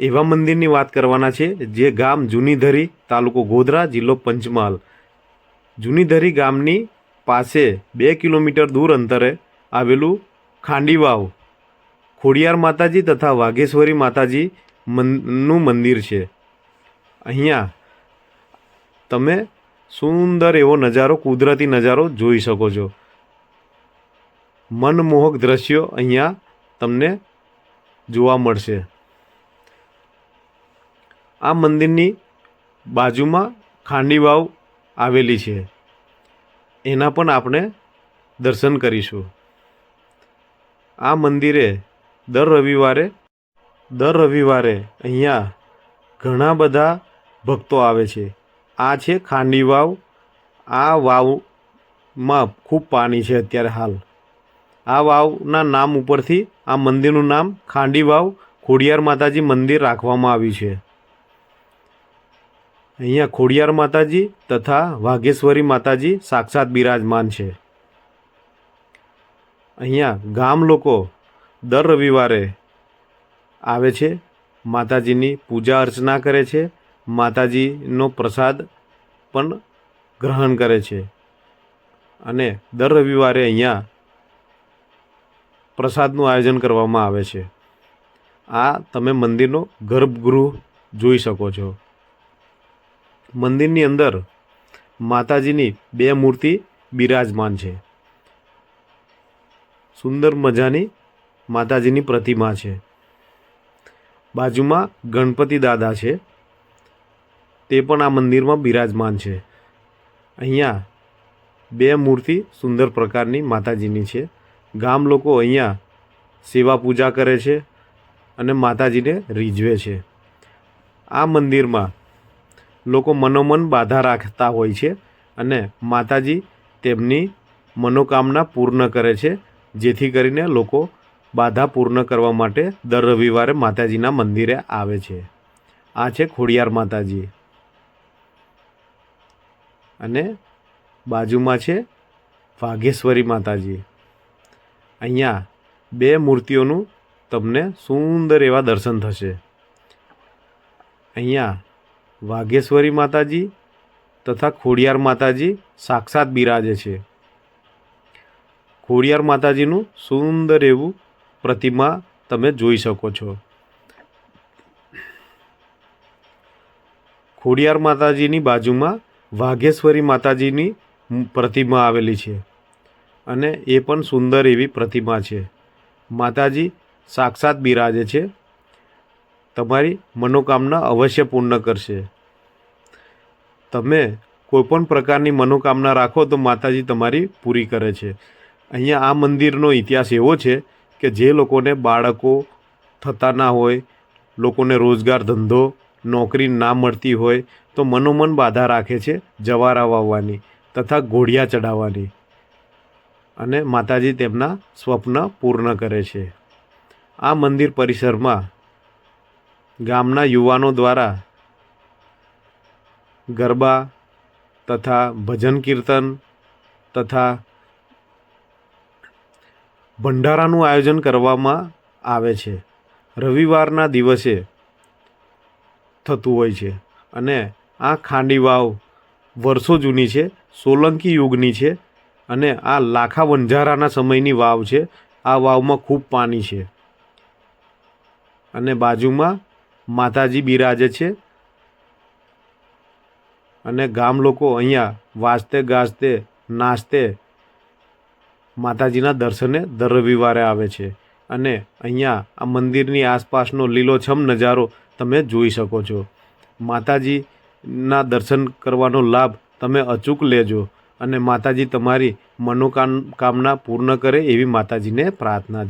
એવા મંદિરની વાત કરવાના છે, જે ગામ જૂનીધરી તાલુકો ગોધરા જિલ્લો પંચમહાલ. જૂનીધરી ગામની પાસે બે કિલોમીટર દૂર અંતરે આવેલું ખાંડીવાવ, ખોડિયાર માતાજી તથા વાઘેશ્વરી માતાજી મનનું મંદિર છે. અહીંયા તમે સુંદર એવો નજારો, કુદરતી નજારો જોઈ શકો છો. મનમોહક દ્રશ્યો અહીંયા તમને જોવા મળશે. આ મંદિરની બાજુમાં ખાંડી વાવ આવેલી છે. એના પણ આપણે દર્શન કરીશું. આ મંદિરે દર રવિવારે દર રવિવારે અહીંયા ઘણા બધા ભક્તો આવે છે. આ છે ખાંડી વાવ. આ વાવમાં ખૂબ પાણી છે અત્યારે હાલ. આ વાવના નામ ઉપરથી આ મંદિરનું નામ ખાંડી વાવ ખોડિયાર માતાજી મંદિર રાખવામાં આવ્યું છે. અહીંયા ખોડિયાર માતાજી તથા વાઘેશ્વરી માતાજી સાક્ષાત બિરાજમાન છે. અહીંયા ગામ લોકો દર રવિવારે આવે છે, માતાજીની પૂજા અર્ચના કરે છે, માતાજીનો પ્રસાદ પણ ગ્રહણ કરે છે. અને દર રવિવારે અહીંયા પ્રસાદનું આયોજન કરવામાં આવે છે. આ તમે મંદિરનો ગર્ભગૃહ જોઈ શકો છો. મંદિરની અંદર માતાજીની બે મૂર્તિ બિરાજમાન છે. સુંદર મજાની માતાજીની પ્રતિમા છે. બાજુમાં ગણપતિ દાદા છે. તે પણ આ મંદિરમાં બિરાજમાન છે. અહીંયા બે મૂર્તિ સુંદર પ્રકારની માતાજીની છે. ગામ લોકો અહીંયા સેવા પૂજા કરે છે અને માતાજીને રીઝવે છે. આ મંદિરમાં લોકો મનોમન બાધા રાખતા હોય છે અને માતાજી તેમની મનોકામના પૂર્ણ કરે છે, જેથી કરીને લોકો બાધા પૂર્ણ કરવા માટે દર રવિવારે માતાજીના મંદિરે આવે છે. આ છે ખોડિયાર માતાજી. અને બાજુમાં છે વાઘેશ્વરી માતાજી. અહીંયા બે મૂર્તિઓનું તમને સુંદર એવા દર્શન થશે. અહીંયા વાઘેશ્વરી માતાજી તથા ખોડિયાર માતાજી સાક્ષાત બિરાજે છે. ખોડિયાર માતાજીનું સુંદર એવું પ્રતિમા તમે જોઈ શકો છો. ખોડિયાર માતાજીની બાજુમાં વાઘેશ્વરી માતાજીની પ્રતિમા આવેલી છે અને એ પણ સુંદર એવી પ્રતિમા છે. માતાજી સાક્ષાત બિરાજે છે. તમારી મનોકામના અવશ્ય પૂર્ણ કરશે. તમે કોઈપણ પ્રકારની મનોકામના રાખો તો માતાજી તમારી પૂરી કરે છે. અહીંયા આ મંદિરનો ઇતિહાસ એવો છે કે જે લોકોને બાળકો થતા ના હોય, લોકોને રોજગાર ધંધો, નોકરી ના મળતી હોય તો મનોમન બાધા રાખે છે જવારા વાવવાની તથા ઘોડિયા ચડાવવાની અને માતાજી તેમના સ્વપ્ન પૂર્ણ કરે છે. આ મંદિર પરિસરમાં ગામના યુવાનો દ્વારા ગરબા તથા ભજન કીર્તન તથા ભંડારાનું આયોજન કરવામાં આવે છે. રવિવારના દિવસે થતું હોય છે અને આ ખાંડી વાવ વર્ષો જૂની છે, સોલંકી યુગની છે અને આ લાખા વંજારાના સમયની વાવ છે. આ વાવમાં ખૂબ પાણી છે અને બાજુમાં માતાજી બિરાજે છે. અને ગામ લોકો અહીંયા વાજતે ગાજતે નાચતે માતાજીના દર્શને દર રવિવારે આવે છે. અને અહીંયા આ મંદિરની આસપાસનો લીલોછમ નજારો તમે જોઈ શકો છો. માતાજીના દર્શન કરવાનો લાભ તમે અચૂક લેજો અને માતાજી તમારી મનોકામ કામના પૂર્ણ કરે એવી માતાજીને પ્રાર્થના